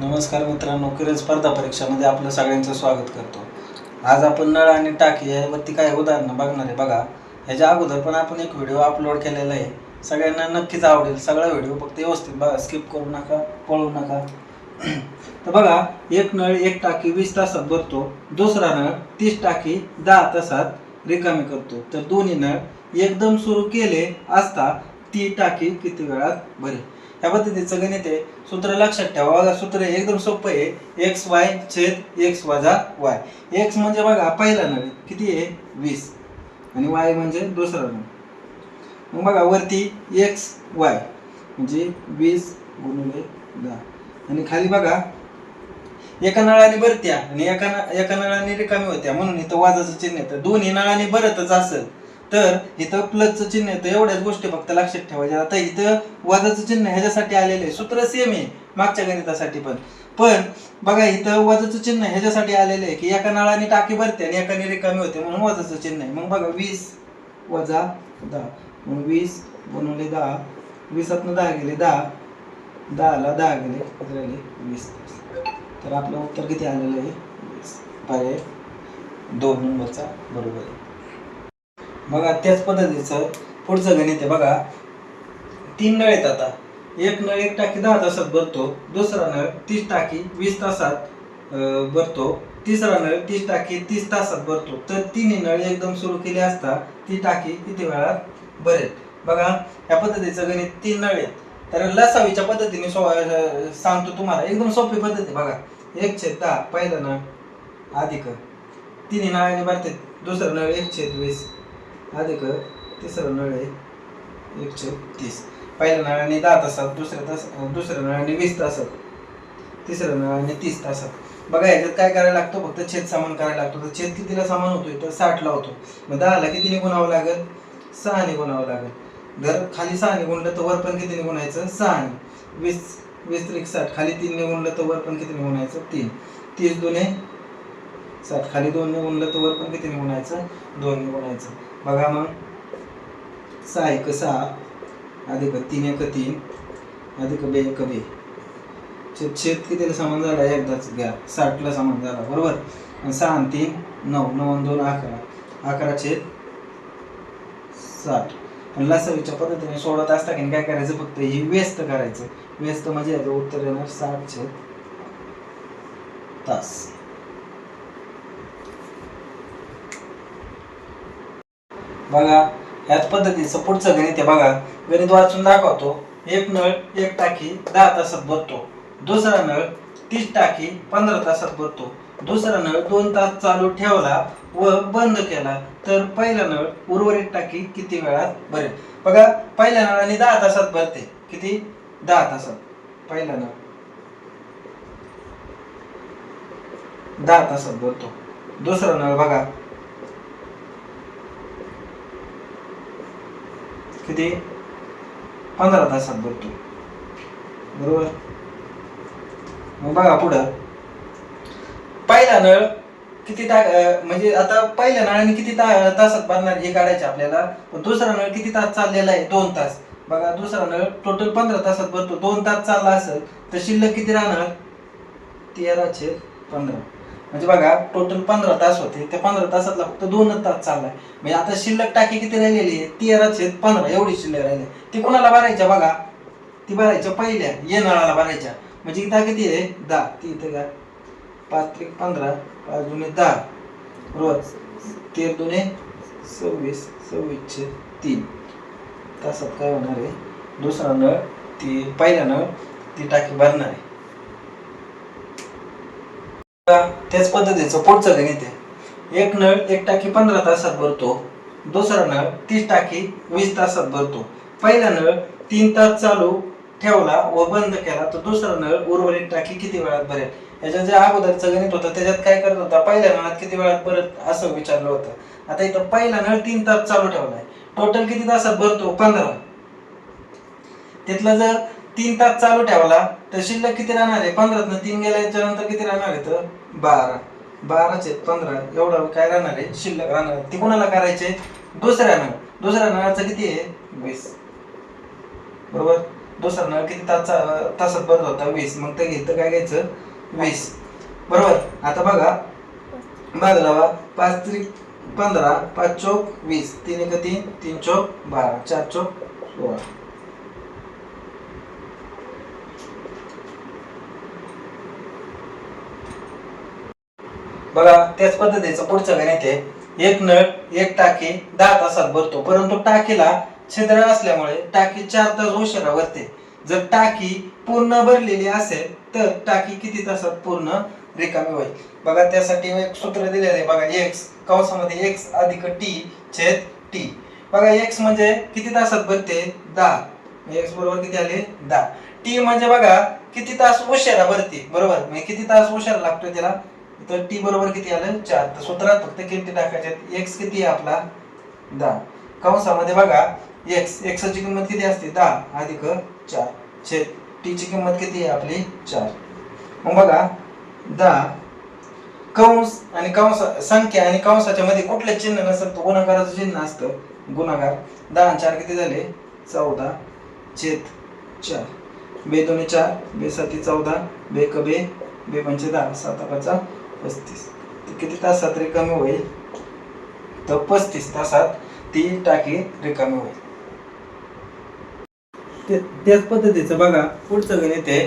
नमस्कार मित्रांनो किरण स्पर्धा परीक्षामध्ये आपलं सगळ्यांचं स्वागत करतो. आज आपण नळ आणि टाकी यावरती काय उदाहरणं बघणार आहे. बघा ह्याच्या अगोदर पण आपण एक व्हिडिओ अपलोड केलेला आहे. सगळ्यांना नक्कीच आवडेल. सगळा व्हिडिओ फक्त व्यवस्थित बघा स्किप करू नका पळू नका. तर बघा एक नळ एक टाकी वीस तासात भरतो. दुसरा नळ तीस टाकी दहा तासात रिकामी करतो. तर दोन्ही नळ एकदम सुरू केले असता ती टाकी किती वेळात भरेल? ह्या पद्धतीचं गणित आहे सूत्र लक्षात ठेवा. सूत्र आहे एकदम सोपं आहे. एक्स वाय छेद एक्स वजा वाय एक्स म्हणजे बघा पहिला नळ किती आहे? वीस. आणि वाय म्हणजे दुसरा नळ. मग बघा वरती एक्स वाय म्हणजे वीस गुणिले दहा. आणि खाली बघा एका नळाने भरत्या आणि एका न- एका नळाने रिकामी होत्या. म्हणून इथं वाजाचं चिन्ह येतं दोन्ही नळाने भरतच असेल. तर इथं प्लसचं चिन्ह येतं. एवढ्याच गोष्टी फक्त लक्षात ठेवायच्या. आता इथं वजाचं चिन्ह ह्याच्यासाठी आलेलं आहे. सूत्र सेम आहे मागच्या गणितासाठी पण. पण बघा इथं वजाचं चिन्ह ह्याच्यासाठी आलेलं आहे की एका नळाने टाकी भरते आणि एकाने रिकामी होते म्हणून वजाचं चिन्ह आहे. मग बघा वीस वजा दहा. मग वीस बनवले दहा. वीसातनं दहा गेले दहा. दहाला दहा गेले. किती राहिले? वीस. तर आपलं उत्तर किती आलेलं आहे? वीस. पर्याय दोन नंबरचा बरोबर आहे. बघा त्याच पद्धतीचं पुढचं गणित आहे बघा. तीन नळ आहेत आता. एक नळ एक टाकी दहा तासात भरतो दुसरा नळ तीस टाकी वीस तासात भरतो तिसरा नळ तीस टाकी तीस तासात भरतो. तर तिन्ही नळ एकदम सुरू केली असता ती टाकी किती वेळात भरेल? बघा या पद्धतीचं गणित तीन नळ आहेत. तर लसावीच्या पद्धतीने सांगतो तुम्हाला. एकदम सोपी पद्धत आहे बघा. एक छेद दहा पहिला नळ अधिक. तिन्ही नळाने भरते दुसरा नळ एक छेद वीस. अधिक तिसरा नळ आहे. एकशे तीस. पहिल्या नळाने दहा तासात दुसऱ्या तास दुसऱ्या नळाने वीस तासात. तिसऱ्या नळाने तीस तासात. बघा याच्यात काय करायला लागतो? फक्त छेद सामान करायला लागतो. तर छेद कितीला सामान होतोय? तर साठला होतो. मग दहाला कितीने गुणावं लागेल? सहाने गुणावं लागेल. जर खाली सहाने गुणलं तर वर पण कितीने गुणायचं? सहाने. वीस वीस त्रिक साठ खाली तीनने गुणलं तर वर पण कितीने गुणायचं? तीन. तीस दोन्ही सात खाली दोनने गुणलं तर वर पण किती गुणायचं दोनने गुणायचं बघा मग. सहा एक सहा अधिक तीन एक तीन. अधिक बे एक बे. छेद छेद कितीला समान झाला? एकदाच घ्या. साठला समान झाला. बरोबर? आणि सहा आणि तीन नऊ. नऊ आणि दोन अकरा. अकरा छेद साठ. आणि लसावीच्या पद्धतीने सोडत असता की काय करायचं? फक्त ही व्यस्त करायचं. व्यस्त म्हणजे याचं उत्तर येणार साठ छेद तास. बघा ह्याच पद्धतीचं पुढचं गणित आहे बघा. गणित वाचून दाखवतो. एक नळ एक टाकी दहा तासात भरतो दुसरा नळ तीस टाकी पंधरा तासात भरतो दुसरा नळ दोन तास चालू ठेवला व बंद केला तर पहिला नळ उर्वरित टाकी किती वेळात भरेल? बघा पहिल्या नळाने दहा तासात भरते. किती? दहा तासात. पहिला नळ. दहा तासात भरतो. दुसरा नळ बघा. किती? पंधरा तासात भरतो बरोबर? मग बघा पुढं. पहिला नळ किती ता म्हणजे आता पहिल्या नळाने किती ता तासात भरणार हे काढायचे आपल्याला? पण दुसरा नळ किती तास चाललेला आहे? दोन तास. बघा दुसरा नळ टोटल पंधरा तासात भरतो. दोन तास चालला असेल तर शिल्लक किती राहणार? तेराशे पंधरा. म्हणजे बघा टोटल पंधरा तास होते. त्या पंधरा तासातला फक्त दोनच तास चाललाय. म्हणजे आता शिल्लक टाकी किती राहिलेली आहे? तेराच आहेत पंधरा. एवढी शिल्लक राहिली. ती कोणाला भरायच्या बघा? ती भरायच्या पहिल्या ये नळाला भरायच्या. म्हणजे दहा किती आहे? दहा. ती इथे का पाच त्रिक पंधरा पाच दुने दहा. रोज. तेर दुने सव्वीस सव्वीस तीन. तासात काय होणार आहे? दुसरा नळ ती पहिला नळ ती टाकी भरणार आहे. त्याच पद्धतीचं पुढचं गणित आहे एक नळ एक टाकी पंधरा तासात भरतो. दुसरा नळ तीस टाकी वीस तासात भरतो. पहिला नळ तीन तास चालू ठेवला व बंद केला तर दुसरा नळ उर्वरित टाकी किती वेळात भरेल? याच्यात जे अगोदरचं गणित होतं त्याच्यात काय करत होता पहिल्या नळात किती वेळात भरत असं विचारलं होतं. आता इथं पहिला नळ तीन तास चालू ठेवलाय. टोटल किती तासात भरतो? पंधरा. तिथलं जर तीन तास चालू ठेवला तर शिल्लक किती राहणार आहे? पंधरातनं तीन गेल्याच्यानंतर किती राहणार आहे? तर बारा. बाराचे पंधरा. एवढं काय राहणार आहे? शिल्लक राहणार आहे. ती कोणाला करायचे दुसऱ्या नळ. दुसऱ्या नळाचा किती आहे? वीस. बरोबर? दुसरा नळ किती तास तासात भरत होता? वीस. मग ते घेतं काय घ्यायचं? वीस. बरोबर? आता बघा. भाग लावा. पाच त्रिक पंधरा पाच चौक वीस. तीन एक तीन तीन चौक बारा. चार चौक सोळा. बघा त्याच पद्धतीचं पुढचं गणित आहे. एक नळ एक टाकी दहा तासात भरतो. परंतु टाकीला छिद्र असल्यामुळे टाकी चार तास उशिरा भरते. जर टाकी पूर्ण भरलेली असेल तर टाकी किती तासात पूर्ण रिकामी होईल? बघा त्यासाठी एक सूत्र दिलेलं आहे. बघा एक्स कंसामध्ये एक्स अधिक टी छेद टी बघा एक्स म्हणजे किती तासात भरते? दहा. एक्स बरोबर किती आले? दहा. टी म्हणजे बघा किती तास उशिरा भरते? बरोबर? म्हणजे किती तास उशिरा लागतो त्याला? तर टी बरोबर किती आलं? चार. तर सूत्रात फक्त किती टाकायचे एक्स किती आहे आपला? दहा. कंसामध्ये बघा एक्स एक्सची किंमत किती असते? दहा. अधिक चार. छेद. टीची किंमत किती आहे आपली? चार. मग बघा दहा. कंस आणि कंस संख्या आणि कंसाच्या मध्ये कुठलं चिन्ह नसेल तर गुणाकाराचं चिन्ह असतं. गुणाकार. दहा आणि चार किती झाले? चौदा. छेद. चार. बे दोन्ही चार. बे साती चौदा. बे कबे बे. बे पंचे दहा. सात पाचा पस्तीस. किती तासात रिकामी होईल? तर पस्तीस तासात ती टाकी रिकामी होईल. त्याच पद्धतीचं बघा पुढचं गणित आहे.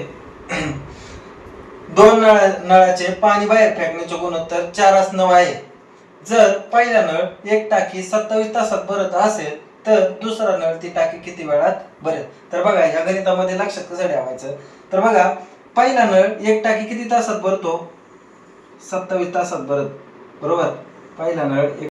दोन नळा नळाचे पाणी बाहेर फेकण्याचे गुणोत्तर चार असणं आहे. जर पहिला नळ एक टाकी सत्तावीस तासात भरत असेल तर दुसरा नळ ती टाकी किती वेळात भरेल? तर बघा या गणितामध्ये लक्षात कसं ठेवायचं? तर बघा पहिला नळ एक टाकी किती तासात भरतो? सत्तावीस तासात भरत. बरोबर? पहिला नळ एक